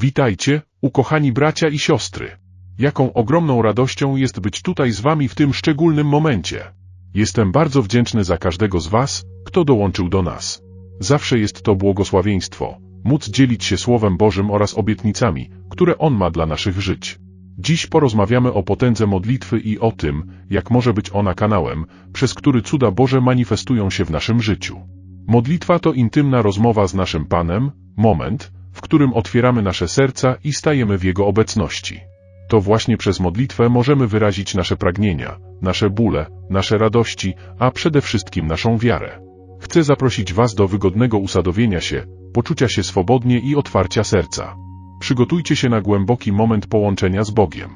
Witajcie, ukochani bracia i siostry. Jaką ogromną radością jest być tutaj z wami w tym szczególnym momencie. Jestem bardzo wdzięczny za każdego z was, kto dołączył do nas. Zawsze jest to błogosławieństwo, móc dzielić się Słowem Bożym oraz obietnicami, które On ma dla naszych żyć. Dziś porozmawiamy o potędze modlitwy i o tym, jak może być ona kanałem, przez który cuda Boże manifestują się w naszym życiu. Modlitwa to intymna rozmowa z naszym Panem, moment, w którym otwieramy nasze serca i stajemy w Jego obecności. To właśnie przez modlitwę możemy wyrazić nasze pragnienia, nasze bóle, nasze radości, a przede wszystkim naszą wiarę. Chcę zaprosić Was do wygodnego usadowienia się, poczucia się swobodnie i otwarcia serca. Przygotujcie się na głęboki moment połączenia z Bogiem.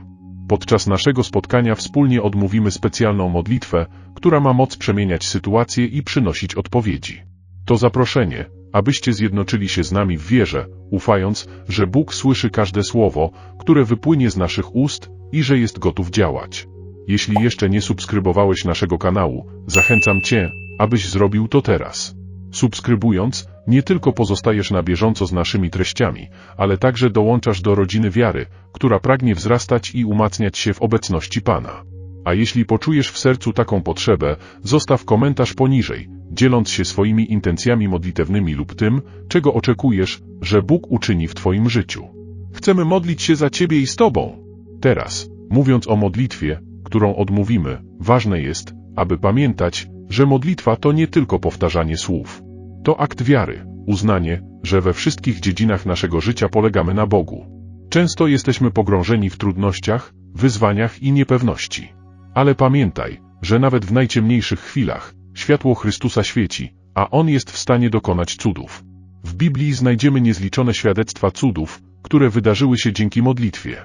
Podczas naszego spotkania wspólnie odmówimy specjalną modlitwę, która ma moc przemieniać sytuacje i przynosić odpowiedzi. To zaproszenie, abyście zjednoczyli się z nami w wierze, ufając, że Bóg słyszy każde słowo, które wypłynie z naszych ust i że jest gotów działać. Jeśli jeszcze nie subskrybowałeś naszego kanału, zachęcam Cię, abyś zrobił to teraz. Subskrybując, nie tylko pozostajesz na bieżąco z naszymi treściami, ale także dołączasz do rodziny wiary, która pragnie wzrastać i umacniać się w obecności Pana. A jeśli poczujesz w sercu taką potrzebę, zostaw komentarz poniżej, dzieląc się swoimi intencjami modlitewnymi lub tym, czego oczekujesz, że Bóg uczyni w Twoim życiu. Chcemy modlić się za Ciebie i z Tobą. Teraz, mówiąc o modlitwie, którą odmówimy, ważne jest, aby pamiętać, że modlitwa to nie tylko powtarzanie słów. To akt wiary, uznanie, że we wszystkich dziedzinach naszego życia polegamy na Bogu. Często jesteśmy pogrążeni w trudnościach, wyzwaniach i niepewności. Ale pamiętaj, że nawet w najciemniejszych chwilach, światło Chrystusa świeci, a On jest w stanie dokonać cudów. W Biblii znajdziemy niezliczone świadectwa cudów, które wydarzyły się dzięki modlitwie.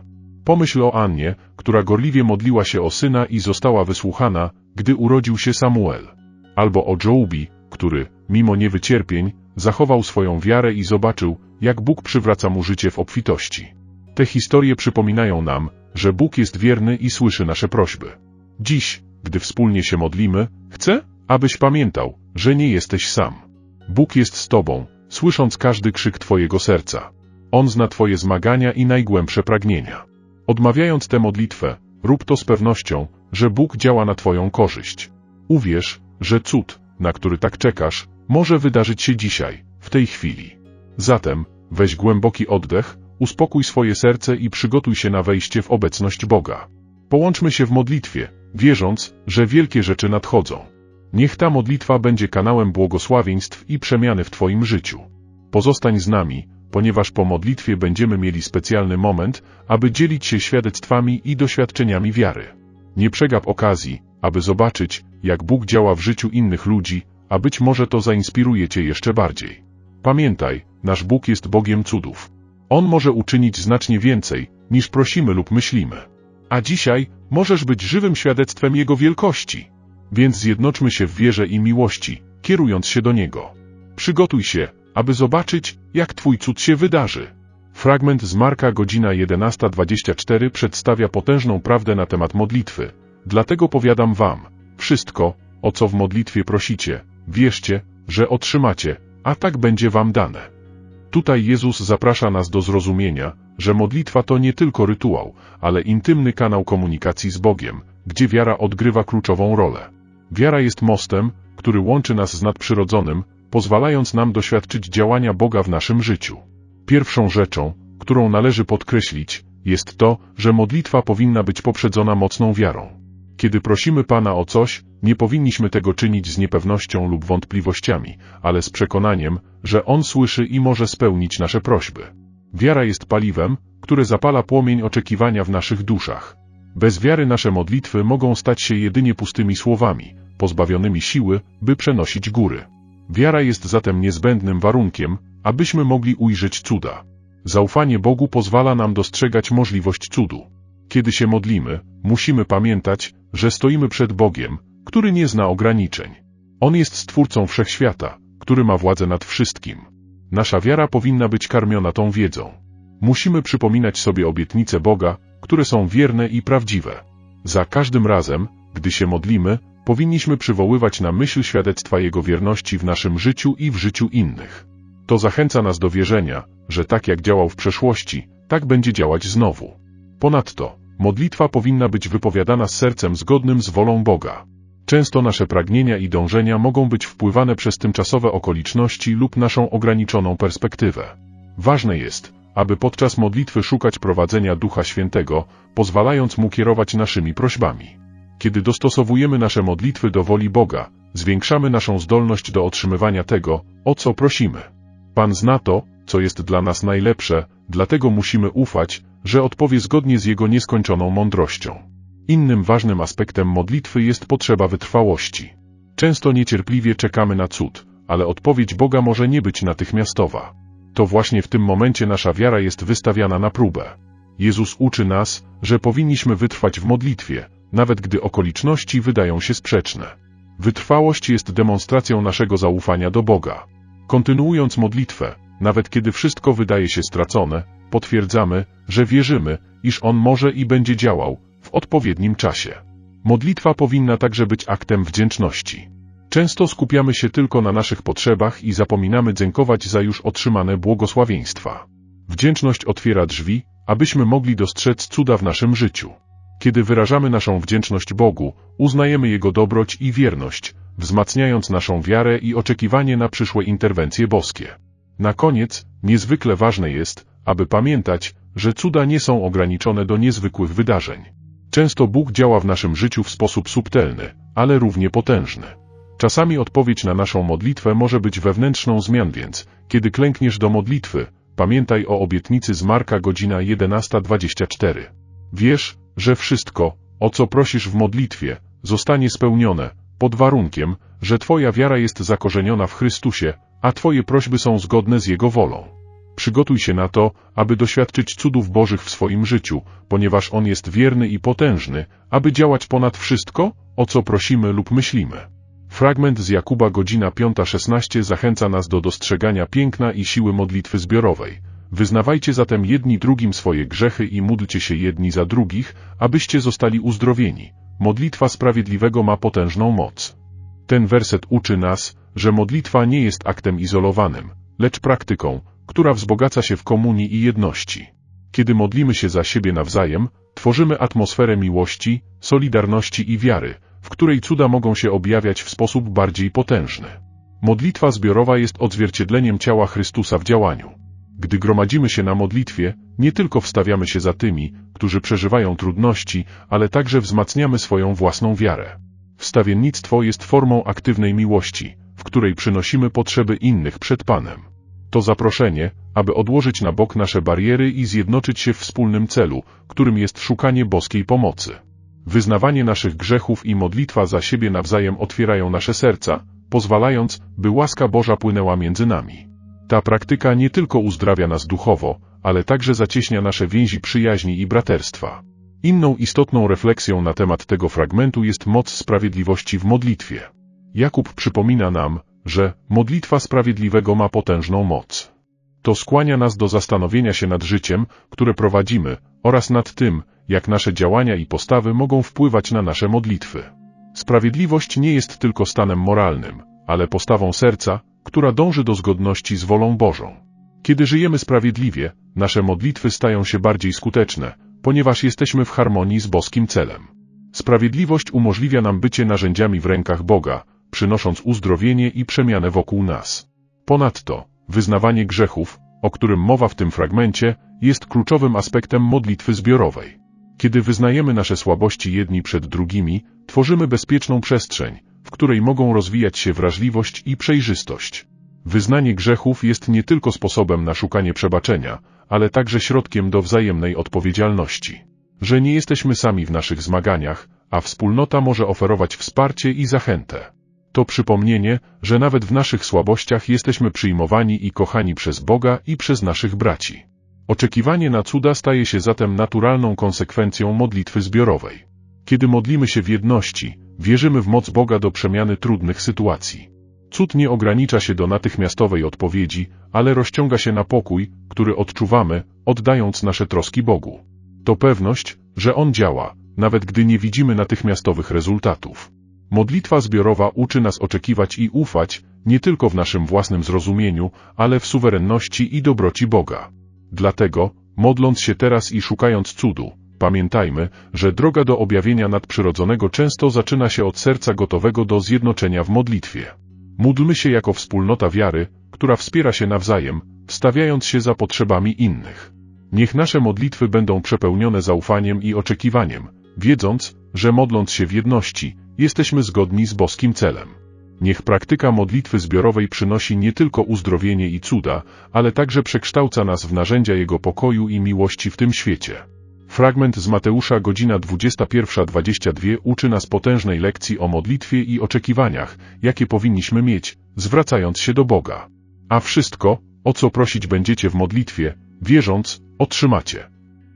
Pomyśl o Annie, która gorliwie modliła się o syna i została wysłuchana, gdy urodził się Samuel. Albo o Jobi, który, mimo niewycierpień, zachował swoją wiarę i zobaczył, jak Bóg przywraca mu życie w obfitości. Te historie przypominają nam, że Bóg jest wierny i słyszy nasze prośby. Dziś, gdy wspólnie się modlimy, chcę, abyś pamiętał, że nie jesteś sam. Bóg jest z Tobą, słysząc każdy krzyk Twojego serca. On zna Twoje zmagania i najgłębsze pragnienia. Odmawiając tę modlitwę, rób to z pewnością, że Bóg działa na Twoją korzyść. Uwierz, że cud, na który tak czekasz, może wydarzyć się dzisiaj, w tej chwili. Zatem, weź głęboki oddech, uspokój swoje serce i przygotuj się na wejście w obecność Boga. Połączmy się w modlitwie, wierząc, że wielkie rzeczy nadchodzą. Niech ta modlitwa będzie kanałem błogosławieństw i przemiany w Twoim życiu. Pozostań z nami, ponieważ po modlitwie będziemy mieli specjalny moment, aby dzielić się świadectwami i doświadczeniami wiary. Nie przegap okazji, aby zobaczyć, jak Bóg działa w życiu innych ludzi, a być może to zainspiruje Cię jeszcze bardziej. Pamiętaj, nasz Bóg jest Bogiem cudów. On może uczynić znacznie więcej, niż prosimy lub myślimy. A dzisiaj możesz być żywym świadectwem Jego wielkości. Więc zjednoczmy się w wierze i miłości, kierując się do Niego. Przygotuj się, aby zobaczyć, jak Twój cud się wydarzy. Fragment z Marka godzina 11.24 przedstawia potężną prawdę na temat modlitwy. Dlatego powiadam Wam, wszystko, o co w modlitwie prosicie, wierzcie, że otrzymacie, a tak będzie Wam dane. Tutaj Jezus zaprasza nas do zrozumienia, że modlitwa to nie tylko rytuał, ale intymny kanał komunikacji z Bogiem, gdzie wiara odgrywa kluczową rolę. Wiara jest mostem, który łączy nas z nadprzyrodzonym, pozwalając nam doświadczyć działania Boga w naszym życiu. Pierwszą rzeczą, którą należy podkreślić, jest to, że modlitwa powinna być poprzedzona mocną wiarą. Kiedy prosimy Pana o coś, nie powinniśmy tego czynić z niepewnością lub wątpliwościami, ale z przekonaniem, że On słyszy i może spełnić nasze prośby. Wiara jest paliwem, które zapala płomień oczekiwania w naszych duszach. Bez wiary nasze modlitwy mogą stać się jedynie pustymi słowami, pozbawionymi siły, by przenosić góry. Wiara jest zatem niezbędnym warunkiem, abyśmy mogli ujrzeć cuda. Zaufanie Bogu pozwala nam dostrzegać możliwość cudu. Kiedy się modlimy, musimy pamiętać, że stoimy przed Bogiem, który nie zna ograniczeń. On jest stwórcą wszechświata, który ma władzę nad wszystkim. Nasza wiara powinna być karmiona tą wiedzą. Musimy przypominać sobie obietnice Boga, które są wierne i prawdziwe. Za każdym razem, gdy się modlimy, powinniśmy przywoływać na myśl świadectwa Jego wierności w naszym życiu i w życiu innych. To zachęca nas do wierzenia, że tak jak działał w przeszłości, tak będzie działać znowu. Ponadto, modlitwa powinna być wypowiadana z sercem zgodnym z wolą Boga. Często nasze pragnienia i dążenia mogą być wpływane przez tymczasowe okoliczności lub naszą ograniczoną perspektywę. Ważne jest, aby podczas modlitwy szukać prowadzenia Ducha Świętego, pozwalając Mu kierować naszymi prośbami. Kiedy dostosowujemy nasze modlitwy do woli Boga, zwiększamy naszą zdolność do otrzymywania tego, o co prosimy. Pan zna to, co jest dla nas najlepsze, dlatego musimy ufać, że odpowie zgodnie z Jego nieskończoną mądrością. Innym ważnym aspektem modlitwy jest potrzeba wytrwałości. Często niecierpliwie czekamy na cud, ale odpowiedź Boga może nie być natychmiastowa. To właśnie w tym momencie nasza wiara jest wystawiana na próbę. Jezus uczy nas, że powinniśmy wytrwać w modlitwie, nawet gdy okoliczności wydają się sprzeczne. Wytrwałość jest demonstracją naszego zaufania do Boga. Kontynuując modlitwę, nawet kiedy wszystko wydaje się stracone, potwierdzamy, że wierzymy, iż On może i będzie działał w odpowiednim czasie. Modlitwa powinna także być aktem wdzięczności. Często skupiamy się tylko na naszych potrzebach i zapominamy dziękować za już otrzymane błogosławieństwa. Wdzięczność otwiera drzwi, abyśmy mogli dostrzec cuda w naszym życiu. Kiedy wyrażamy naszą wdzięczność Bogu, uznajemy Jego dobroć i wierność, wzmacniając naszą wiarę i oczekiwanie na przyszłe interwencje boskie. Na koniec, niezwykle ważne jest, aby pamiętać, że cuda nie są ograniczone do niezwykłych wydarzeń. Często Bóg działa w naszym życiu w sposób subtelny, ale równie potężny. Czasami odpowiedź na naszą modlitwę może być wewnętrzną zmian, więc, kiedy klękniesz do modlitwy, pamiętaj o obietnicy z Marka godzina 11.24. Wiesz, że wszystko, o co prosisz w modlitwie, zostanie spełnione, pod warunkiem, że Twoja wiara jest zakorzeniona w Chrystusie, a Twoje prośby są zgodne z Jego wolą. Przygotuj się na to, aby doświadczyć cudów Bożych w swoim życiu, ponieważ On jest wierny i potężny, aby działać ponad wszystko, o co prosimy lub myślimy. Fragment z Jakuba godzina 5.16 zachęca nas do dostrzegania piękna i siły modlitwy zbiorowej. Wyznawajcie zatem jedni drugim swoje grzechy i módlcie się jedni za drugich, abyście zostali uzdrowieni. Modlitwa sprawiedliwego ma potężną moc. Ten werset uczy nas, że modlitwa nie jest aktem izolowanym, lecz praktyką, która wzbogaca się w komunii i jedności. Kiedy modlimy się za siebie nawzajem, tworzymy atmosferę miłości, solidarności i wiary, w której cuda mogą się objawiać w sposób bardziej potężny. Modlitwa zbiorowa jest odzwierciedleniem ciała Chrystusa w działaniu. Gdy gromadzimy się na modlitwie, nie tylko wstawiamy się za tymi, którzy przeżywają trudności, ale także wzmacniamy swoją własną wiarę. Wstawiennictwo jest formą aktywnej miłości, w której przynosimy potrzeby innych przed Panem. To zaproszenie, aby odłożyć na bok nasze bariery i zjednoczyć się w wspólnym celu, którym jest szukanie boskiej pomocy. Wyznawanie naszych grzechów i modlitwa za siebie nawzajem otwierają nasze serca, pozwalając, by łaska Boża płynęła między nami. Ta praktyka nie tylko uzdrawia nas duchowo, ale także zacieśnia nasze więzi przyjaźni i braterstwa. Inną istotną refleksją na temat tego fragmentu jest moc sprawiedliwości w modlitwie. Jakub przypomina nam, że modlitwa sprawiedliwego ma potężną moc. To skłania nas do zastanowienia się nad życiem, które prowadzimy, oraz nad tym, jak nasze działania i postawy mogą wpływać na nasze modlitwy. Sprawiedliwość nie jest tylko stanem moralnym, ale postawą serca, która dąży do zgodności z wolą Bożą. Kiedy żyjemy sprawiedliwie, nasze modlitwy stają się bardziej skuteczne, ponieważ jesteśmy w harmonii z boskim celem. Sprawiedliwość umożliwia nam bycie narzędziami w rękach Boga, przynosząc uzdrowienie i przemianę wokół nas. Ponadto, wyznawanie grzechów, o którym mowa w tym fragmencie, jest kluczowym aspektem modlitwy zbiorowej. Kiedy wyznajemy nasze słabości jedni przed drugimi, tworzymy bezpieczną przestrzeń, w której mogą rozwijać się wrażliwość i przejrzystość. Wyznanie grzechów jest nie tylko sposobem na szukanie przebaczenia, ale także środkiem do wzajemnej odpowiedzialności. Że nie jesteśmy sami w naszych zmaganiach, a wspólnota może oferować wsparcie i zachętę. To przypomnienie, że nawet w naszych słabościach jesteśmy przyjmowani i kochani przez Boga i przez naszych braci. Oczekiwanie na cuda staje się zatem naturalną konsekwencją modlitwy zbiorowej. Kiedy modlimy się w jedności, wierzymy w moc Boga do przemiany trudnych sytuacji. Cud nie ogranicza się do natychmiastowej odpowiedzi, ale rozciąga się na pokój, który odczuwamy, oddając nasze troski Bogu. To pewność, że On działa, nawet gdy nie widzimy natychmiastowych rezultatów. Modlitwa zbiorowa uczy nas oczekiwać i ufać, nie tylko w naszym własnym zrozumieniu, ale w suwerenności i dobroci Boga. Dlatego, modląc się teraz i szukając cudu, pamiętajmy, że droga do objawienia nadprzyrodzonego często zaczyna się od serca gotowego do zjednoczenia w modlitwie. Módlmy się jako wspólnota wiary, która wspiera się nawzajem, wstawiając się za potrzebami innych. Niech nasze modlitwy będą przepełnione zaufaniem i oczekiwaniem, wiedząc, że modląc się w jedności, jesteśmy zgodni z boskim celem. Niech praktyka modlitwy zbiorowej przynosi nie tylko uzdrowienie i cuda, ale także przekształca nas w narzędzia Jego pokoju i miłości w tym świecie. Fragment z Mateusza godzina 21.22 uczy nas potężnej lekcji o modlitwie i oczekiwaniach, jakie powinniśmy mieć, zwracając się do Boga. A wszystko, o co prosić będziecie w modlitwie, wierząc, otrzymacie.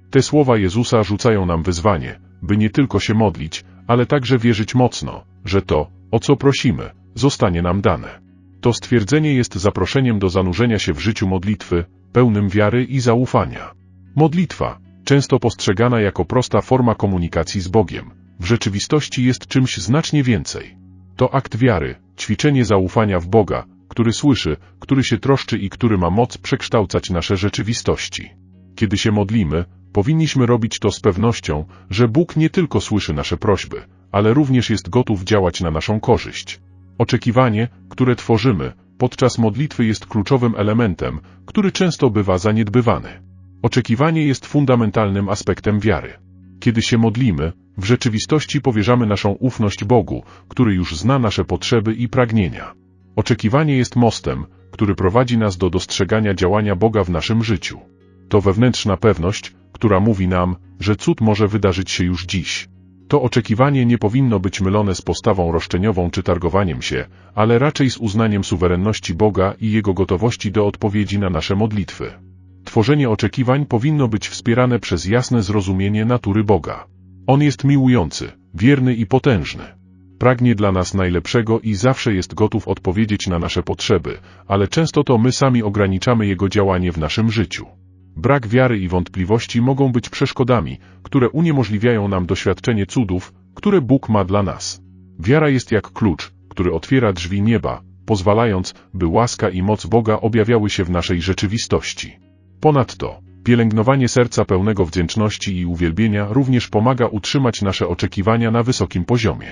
Te słowa Jezusa rzucają nam wyzwanie, by nie tylko się modlić, ale także wierzyć mocno, że to, o co prosimy, zostanie nam dane. To stwierdzenie jest zaproszeniem do zanurzenia się w życiu modlitwy, pełnym wiary i zaufania. Modlitwa, często postrzegana jako prosta forma komunikacji z Bogiem, w rzeczywistości jest czymś znacznie więcej. To akt wiary, ćwiczenie zaufania w Boga, który słyszy, który się troszczy i który ma moc przekształcać nasze rzeczywistości. Kiedy się modlimy, powinniśmy robić to z pewnością, że Bóg nie tylko słyszy nasze prośby, ale również jest gotów działać na naszą korzyść. Oczekiwanie, które tworzymy, podczas modlitwy jest kluczowym elementem, który często bywa zaniedbywany. Oczekiwanie jest fundamentalnym aspektem wiary. Kiedy się modlimy, w rzeczywistości powierzamy naszą ufność Bogu, który już zna nasze potrzeby i pragnienia. Oczekiwanie jest mostem, który prowadzi nas do dostrzegania działania Boga w naszym życiu. To wewnętrzna pewność, która mówi nam, że cud może wydarzyć się już dziś. To oczekiwanie nie powinno być mylone z postawą roszczeniową czy targowaniem się, ale raczej z uznaniem suwerenności Boga i Jego gotowości do odpowiedzi na nasze modlitwy. Tworzenie oczekiwań powinno być wspierane przez jasne zrozumienie natury Boga. On jest miłujący, wierny i potężny. Pragnie dla nas najlepszego i zawsze jest gotów odpowiedzieć na nasze potrzeby, ale często to my sami ograniczamy Jego działanie w naszym życiu. Brak wiary i wątpliwości mogą być przeszkodami, które uniemożliwiają nam doświadczenie cudów, które Bóg ma dla nas. Wiara jest jak klucz, który otwiera drzwi nieba, pozwalając, by łaska i moc Boga objawiały się w naszej rzeczywistości. Ponadto, pielęgnowanie serca pełnego wdzięczności i uwielbienia również pomaga utrzymać nasze oczekiwania na wysokim poziomie.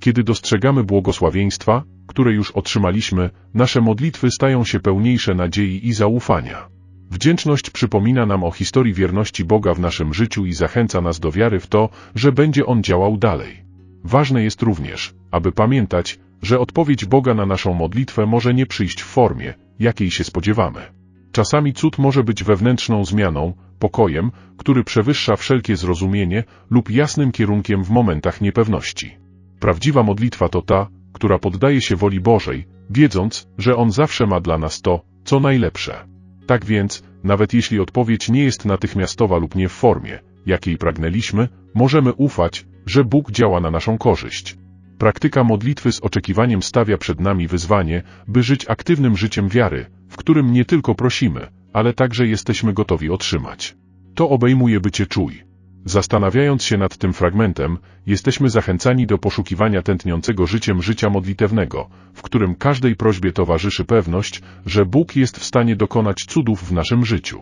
Kiedy dostrzegamy błogosławieństwa, które już otrzymaliśmy, nasze modlitwy stają się pełniejsze nadziei i zaufania. Wdzięczność przypomina nam o historii wierności Boga w naszym życiu i zachęca nas do wiary w to, że będzie On działał dalej. Ważne jest również, aby pamiętać, że odpowiedź Boga na naszą modlitwę może nie przyjść w formie, jakiej się spodziewamy. Czasami cud może być wewnętrzną zmianą, pokojem, który przewyższa wszelkie zrozumienie lub jasnym kierunkiem w momentach niepewności. Prawdziwa modlitwa to ta, która poddaje się woli Bożej, wiedząc, że On zawsze ma dla nas to, co najlepsze. Tak więc, nawet jeśli odpowiedź nie jest natychmiastowa lub nie w formie, jakiej pragnęliśmy, możemy ufać, że Bóg działa na naszą korzyść. Praktyka modlitwy z oczekiwaniem stawia przed nami wyzwanie, by żyć aktywnym życiem wiary, w którym nie tylko prosimy, ale także jesteśmy gotowi otrzymać. To obejmuje bycie czuj. Zastanawiając się nad tym fragmentem, jesteśmy zachęcani do poszukiwania tętniącego życiem życia modlitewnego, w którym każdej prośbie towarzyszy pewność, że Bóg jest w stanie dokonać cudów w naszym życiu.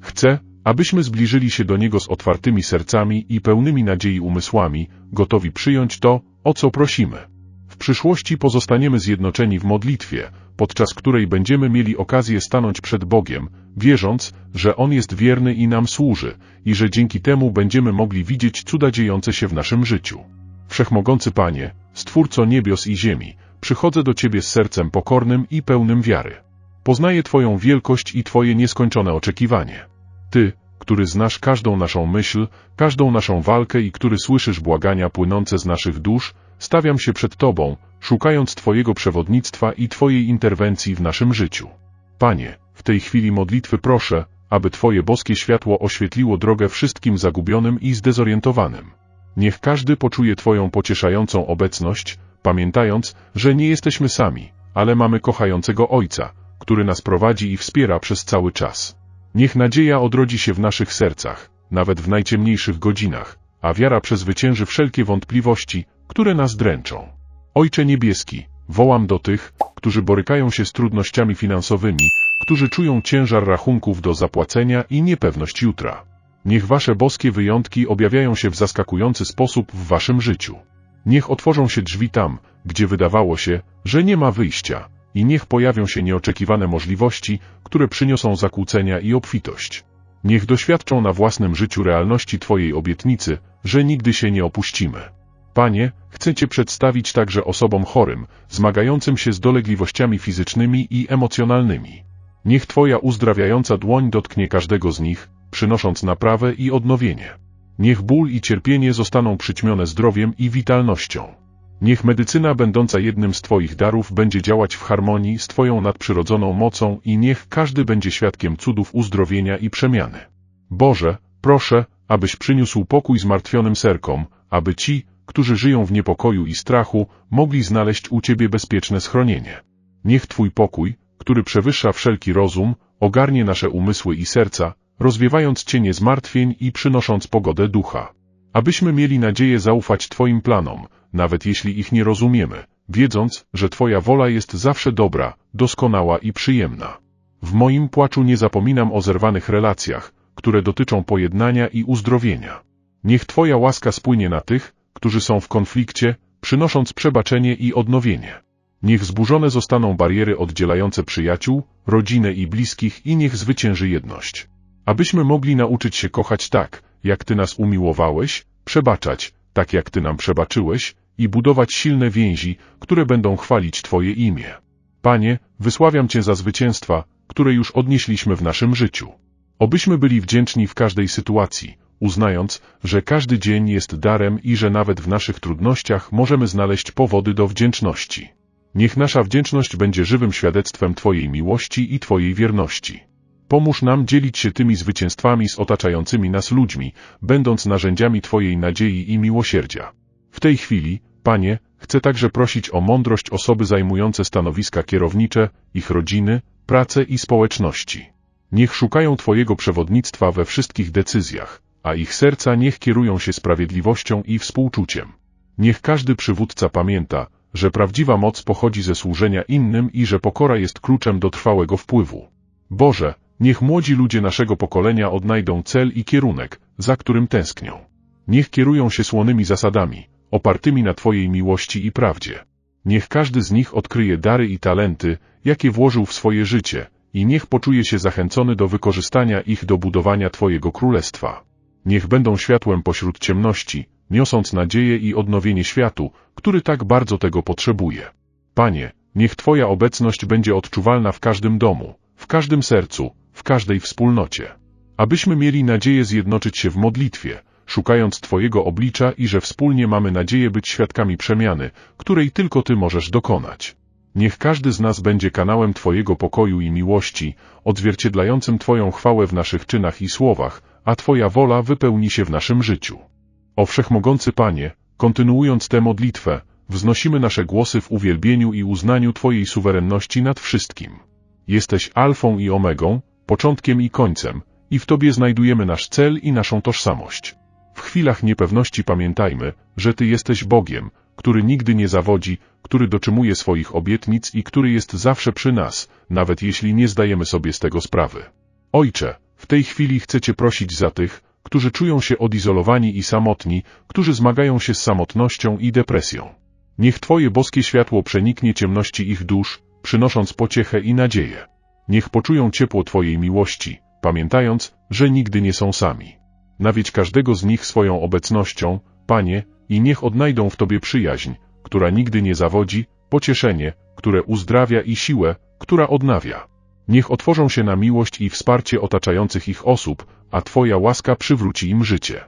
Chcę, abyśmy zbliżyli się do Niego z otwartymi sercami i pełnymi nadziei umysłami, gotowi przyjąć to, o co prosimy. Przyszłości pozostaniemy zjednoczeni w modlitwie, podczas której będziemy mieli okazję stanąć przed Bogiem, wierząc, że On jest wierny i nam służy, i że dzięki temu będziemy mogli widzieć cuda dziejące się w naszym życiu. Wszechmogący Panie, Stwórco niebios i ziemi, przychodzę do Ciebie z sercem pokornym i pełnym wiary. Poznaję Twoją wielkość i Twoje nieskończone oczekiwanie. Ty, który znasz każdą naszą myśl, każdą naszą walkę i który słyszysz błagania płynące z naszych dusz, stawiam się przed Tobą, szukając Twojego przewodnictwa i Twojej interwencji w naszym życiu. Panie, w tej chwili modlitwy proszę, aby Twoje boskie światło oświetliło drogę wszystkim zagubionym i zdezorientowanym. Niech każdy poczuje Twoją pocieszającą obecność, pamiętając, że nie jesteśmy sami, ale mamy kochającego Ojca, który nas prowadzi i wspiera przez cały czas. Niech nadzieja odrodzi się w naszych sercach, nawet w najciemniejszych godzinach, a wiara przezwycięży wszelkie wątpliwości, które nas dręczą. Ojcze Niebieski, wołam do tych, którzy borykają się z trudnościami finansowymi, którzy czują ciężar rachunków do zapłacenia i niepewność jutra. Niech wasze boskie wyjątki objawiają się w zaskakujący sposób w waszym życiu. Niech otworzą się drzwi tam, gdzie wydawało się, że nie ma wyjścia, i niech pojawią się nieoczekiwane możliwości, które przyniosą zakłócenia i obfitość. Niech doświadczą na własnym życiu realności Twojej obietnicy, że nigdy się nie opuścimy. Panie, chcę Cię przedstawić także osobom chorym, zmagającym się z dolegliwościami fizycznymi i emocjonalnymi. Niech Twoja uzdrawiająca dłoń dotknie każdego z nich, przynosząc naprawę i odnowienie. Niech ból i cierpienie zostaną przyćmione zdrowiem i witalnością. Niech medycyna będąca jednym z Twoich darów będzie działać w harmonii z Twoją nadprzyrodzoną mocą i niech każdy będzie świadkiem cudów uzdrowienia i przemiany. Boże, proszę, abyś przyniósł pokój zmartwionym serkom, aby ci, którzy żyją w niepokoju i strachu, mogli znaleźć u Ciebie bezpieczne schronienie. Niech Twój pokój, który przewyższa wszelki rozum, ogarnie nasze umysły i serca, rozwiewając cienie zmartwień i przynosząc pogodę ducha. Abyśmy mieli nadzieję zaufać Twoim planom, nawet jeśli ich nie rozumiemy, wiedząc, że Twoja wola jest zawsze dobra, doskonała i przyjemna. W moim płaczu nie zapominam o zerwanych relacjach, które dotyczą pojednania i uzdrowienia. Niech Twoja łaska spłynie na tych, którzy są w konflikcie, przynosząc przebaczenie i odnowienie. Niech zburzone zostaną bariery oddzielające przyjaciół, rodzinę i bliskich i niech zwycięży jedność. Abyśmy mogli nauczyć się kochać tak, jak Ty nas umiłowałeś, przebaczać, tak jak Ty nam przebaczyłeś, i budować silne więzi, które będą chwalić Twoje imię. Panie, wysławiam Cię za zwycięstwa, które już odnieśliśmy w naszym życiu. Obyśmy byli wdzięczni w każdej sytuacji, uznając, że każdy dzień jest darem i że nawet w naszych trudnościach możemy znaleźć powody do wdzięczności. Niech nasza wdzięczność będzie żywym świadectwem Twojej miłości i Twojej wierności. Pomóż nam dzielić się tymi zwycięstwami z otaczającymi nas ludźmi, będąc narzędziami Twojej nadziei i miłosierdzia. W tej chwili, Panie, chcę także prosić o mądrość osoby zajmujące stanowiska kierownicze, ich rodziny, pracę i społeczności. Niech szukają Twojego przewodnictwa we wszystkich decyzjach, a ich serca niech kierują się sprawiedliwością i współczuciem. Niech każdy przywódca pamięta, że prawdziwa moc pochodzi ze służenia innym i że pokora jest kluczem do trwałego wpływu. Boże, niech młodzi ludzie naszego pokolenia odnajdą cel i kierunek, za którym tęsknią. Niech kierują się słonymi zasadami, opartymi na Twojej miłości i prawdzie. Niech każdy z nich odkryje dary i talenty, jakie włożył w swoje życie, i niech poczuje się zachęcony do wykorzystania ich do budowania Twojego królestwa. Niech będą światłem pośród ciemności, niosąc nadzieję i odnowienie światu, który tak bardzo tego potrzebuje. Panie, niech Twoja obecność będzie odczuwalna w każdym domu, w każdym sercu, w każdej wspólnocie. Abyśmy mieli nadzieję zjednoczyć się w modlitwie, szukając Twojego oblicza i że wspólnie mamy nadzieję być świadkami przemiany, której tylko Ty możesz dokonać. Niech każdy z nas będzie kanałem Twojego pokoju i miłości, odzwierciedlającym Twoją chwałę w naszych czynach i słowach, a Twoja wola wypełni się w naszym życiu. O Wszechmogący Panie, kontynuując tę modlitwę, wznosimy nasze głosy w uwielbieniu i uznaniu Twojej suwerenności nad wszystkim. Jesteś alfą i omegą, początkiem i końcem, i w Tobie znajdujemy nasz cel i naszą tożsamość. W chwilach niepewności pamiętajmy, że Ty jesteś Bogiem, który nigdy nie zawodzi, który dotrzymuje swoich obietnic i który jest zawsze przy nas, nawet jeśli nie zdajemy sobie z tego sprawy. Ojcze, w tej chwili chcę Cię prosić za tych, którzy czują się odizolowani i samotni, którzy zmagają się z samotnością i depresją. Niech Twoje boskie światło przeniknie ciemności ich dusz, przynosząc pociechę i nadzieję. Niech poczują ciepło Twojej miłości, pamiętając, że nigdy nie są sami. Nawiedź każdego z nich swoją obecnością, Panie, i niech odnajdą w Tobie przyjaźń, która nigdy nie zawodzi, pocieszenie, które uzdrawia i siłę, która odnawia. Niech otworzą się na miłość i wsparcie otaczających ich osób, a Twoja łaska przywróci im życie.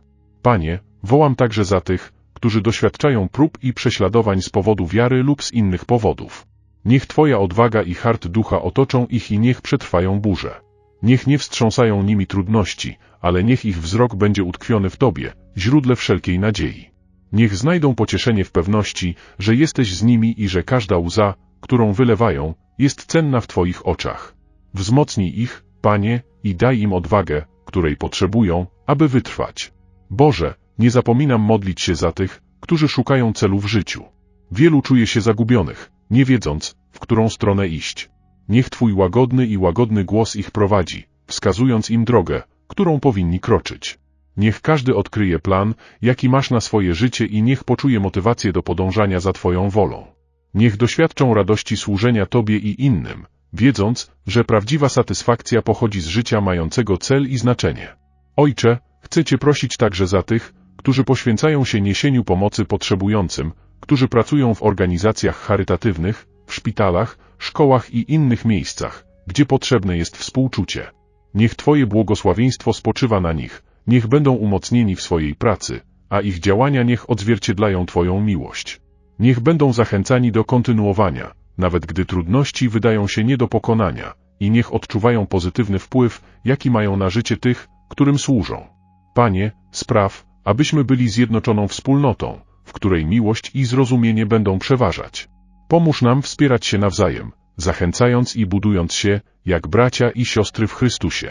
Panie, wołam także za tych, którzy doświadczają prób i prześladowań z powodu wiary lub z innych powodów. Niech Twoja odwaga i hart ducha otoczą ich i niech przetrwają burze. Niech nie wstrząsają nimi trudności, ale niech ich wzrok będzie utkwiony w Tobie, źródle wszelkiej nadziei. Niech znajdą pocieszenie w pewności, że jesteś z nimi i że każda łza, którą wylewają, jest cenna w Twoich oczach. Wzmocnij ich, Panie, i daj im odwagę, której potrzebują, aby wytrwać. Boże, nie zapominam modlić się za tych, którzy szukają celu w życiu. Wielu czuje się zagubionych, nie wiedząc, w którą stronę iść. Niech Twój łagodny i łagodny głos ich prowadzi, wskazując im drogę, którą powinni kroczyć. Niech każdy odkryje plan, jaki masz na swoje życie i niech poczuje motywację do podążania za Twoją wolą. Niech doświadczą radości służenia Tobie i innym, wiedząc, że prawdziwa satysfakcja pochodzi z życia mającego cel i znaczenie. Ojcze, chcę Cię prosić także za tych, którzy poświęcają się niesieniu pomocy potrzebującym, którzy pracują w organizacjach charytatywnych, w szpitalach, szkołach i innych miejscach, gdzie potrzebne jest współczucie. Niech Twoje błogosławieństwo spoczywa na nich, niech będą umocnieni w swojej pracy, a ich działania niech odzwierciedlają Twoją miłość. Niech będą zachęcani do kontynuowania, nawet gdy trudności wydają się nie do pokonania, i niech odczuwają pozytywny wpływ, jaki mają na życie tych, którym służą. Panie, spraw, abyśmy byli zjednoczoną wspólnotą, w której miłość i zrozumienie będą przeważać. Pomóż nam wspierać się nawzajem, zachęcając i budując się, jak bracia i siostry w Chrystusie.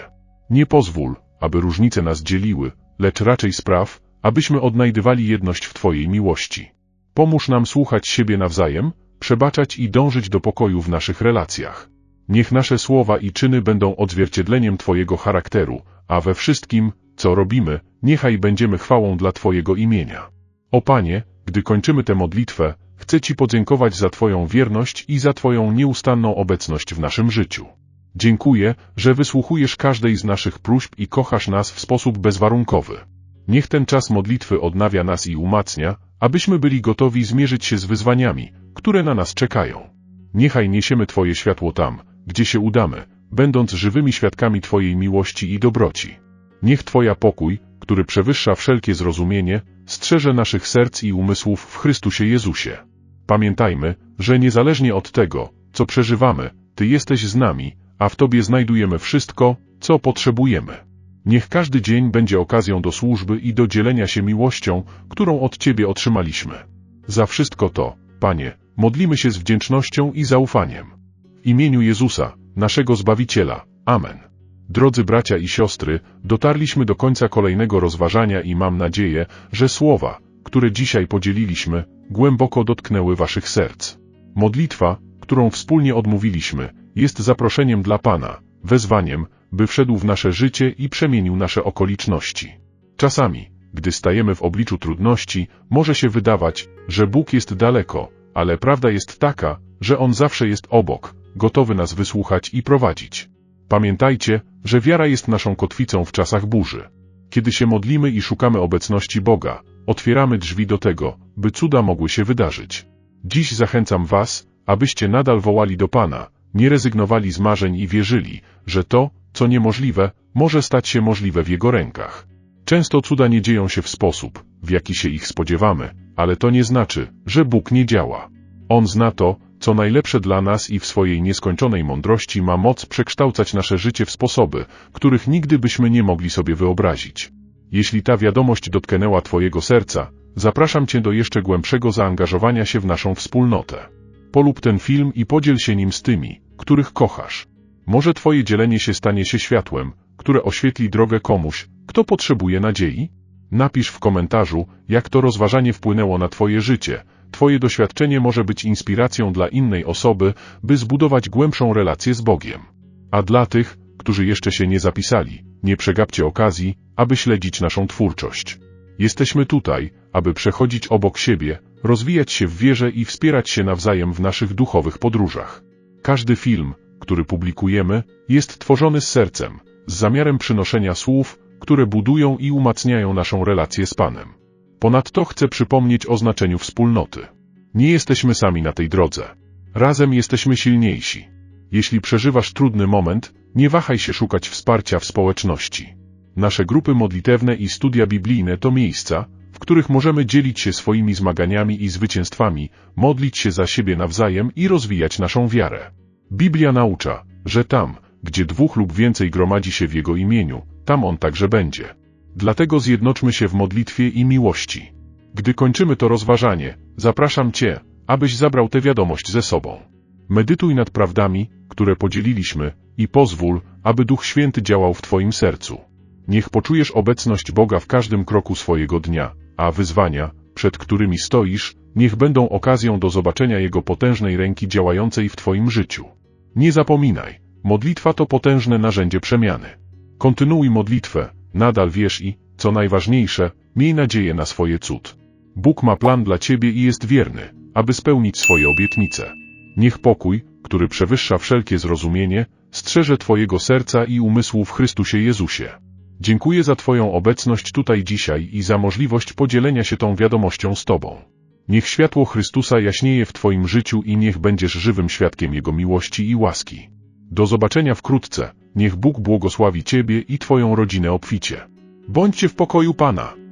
Nie pozwól, aby różnice nas dzieliły, lecz raczej spraw, abyśmy odnajdywali jedność w Twojej miłości. Pomóż nam słuchać siebie nawzajem, przebaczać i dążyć do pokoju w naszych relacjach. Niech nasze słowa i czyny będą odzwierciedleniem Twojego charakteru, a we wszystkim, co robimy, niechaj będziemy chwałą dla Twojego imienia. O Panie, gdy kończymy tę modlitwę, chcę Ci podziękować za Twoją wierność i za Twoją nieustanną obecność w naszym życiu. Dziękuję, że wysłuchujesz każdej z naszych próśb i kochasz nas w sposób bezwarunkowy. Niech ten czas modlitwy odnawia nas i umacnia, abyśmy byli gotowi zmierzyć się z wyzwaniami, które na nas czekają. Niechaj niesiemy Twoje światło tam, gdzie się udamy, będąc żywymi świadkami Twojej miłości i dobroci. Niech Twoja pokój, który przewyższa wszelkie zrozumienie, strzeże naszych serc i umysłów w Chrystusie Jezusie. Pamiętajmy, że niezależnie od tego, co przeżywamy, Ty jesteś z nami, a w Tobie znajdujemy wszystko, co potrzebujemy. Niech każdy dzień będzie okazją do służby i do dzielenia się miłością, którą od Ciebie otrzymaliśmy. Za wszystko to, Panie, modlimy się z wdzięcznością i zaufaniem. W imieniu Jezusa, naszego Zbawiciela. Amen. Drodzy bracia i siostry, dotarliśmy do końca kolejnego rozważania i mam nadzieję, że słowa, które dzisiaj podzieliliśmy, głęboko dotknęły Waszych serc. Modlitwa, którą wspólnie odmówiliśmy, jest zaproszeniem dla Pana, wezwaniem, by wszedł w nasze życie i przemienił nasze okoliczności. Czasami, gdy stajemy w obliczu trudności, może się wydawać, że Bóg jest daleko, ale prawda jest taka, że On zawsze jest obok, gotowy nas wysłuchać i prowadzić. Pamiętajcie, że wiara jest naszą kotwicą w czasach burzy. Kiedy się modlimy i szukamy obecności Boga, otwieramy drzwi do tego, by cuda mogły się wydarzyć. Dziś zachęcam Was, abyście nadal wołali do Pana, nie rezygnowali z marzeń i wierzyli, że to, co niemożliwe, może stać się możliwe w Jego rękach. Często cuda nie dzieją się w sposób, w jaki się ich spodziewamy, ale to nie znaczy, że Bóg nie działa. On zna to, co najlepsze dla nas i w swojej nieskończonej mądrości ma moc przekształcać nasze życie w sposoby, których nigdy byśmy nie mogli sobie wyobrazić. Jeśli ta wiadomość dotknęła Twojego serca, zapraszam Cię do jeszcze głębszego zaangażowania się w naszą wspólnotę. Polub ten film i podziel się nim z tymi, których kochasz. Może Twoje dzielenie się stanie się światłem, które oświetli drogę komuś, kto potrzebuje nadziei? Napisz w komentarzu, jak to rozważanie wpłynęło na Twoje życie. Twoje doświadczenie może być inspiracją dla innej osoby, by zbudować głębszą relację z Bogiem. A dla tych, którzy jeszcze się nie zapisali, nie przegapcie okazji, aby śledzić naszą twórczość. Jesteśmy tutaj, aby przechodzić obok siebie, rozwijać się w wierze i wspierać się nawzajem w naszych duchowych podróżach. Każdy film, który publikujemy, jest tworzony z sercem, z zamiarem przynoszenia słów, które budują i umacniają naszą relację z Panem. Ponadto chcę przypomnieć o znaczeniu wspólnoty. Nie jesteśmy sami na tej drodze. Razem jesteśmy silniejsi. Jeśli przeżywasz trudny moment, nie wahaj się szukać wsparcia w społeczności. Nasze grupy modlitewne i studia biblijne to miejsca, w których możemy dzielić się swoimi zmaganiami i zwycięstwami, modlić się za siebie nawzajem i rozwijać naszą wiarę. Biblia naucza, że tam, gdzie dwóch lub więcej gromadzi się w Jego imieniu, tam On także będzie. Dlatego zjednoczmy się w modlitwie i miłości. Gdy kończymy to rozważanie, zapraszam Cię, abyś zabrał tę wiadomość ze sobą. Medytuj nad prawdami, które podzieliliśmy i pozwól, aby Duch Święty działał w Twoim sercu. Niech poczujesz obecność Boga w każdym kroku swojego dnia, a wyzwania, przed którymi stoisz, niech będą okazją do zobaczenia Jego potężnej ręki działającej w Twoim życiu. Nie zapominaj, modlitwa to potężne narzędzie przemiany. Kontynuuj modlitwę, nadal wierz i, co najważniejsze, miej nadzieję na swoje cud. Bóg ma plan dla Ciebie i jest wierny, aby spełnić swoje obietnice. Niech pokój, który przewyższa wszelkie zrozumienie, strzeże Twojego serca i umysłu w Chrystusie Jezusie. Dziękuję za Twoją obecność tutaj dzisiaj i za możliwość podzielenia się tą wiadomością z Tobą. Niech światło Chrystusa jaśnieje w Twoim życiu i niech będziesz żywym świadkiem Jego miłości i łaski. Do zobaczenia wkrótce, niech Bóg błogosławi Ciebie i Twoją rodzinę obficie. Bądźcie w pokoju Pana.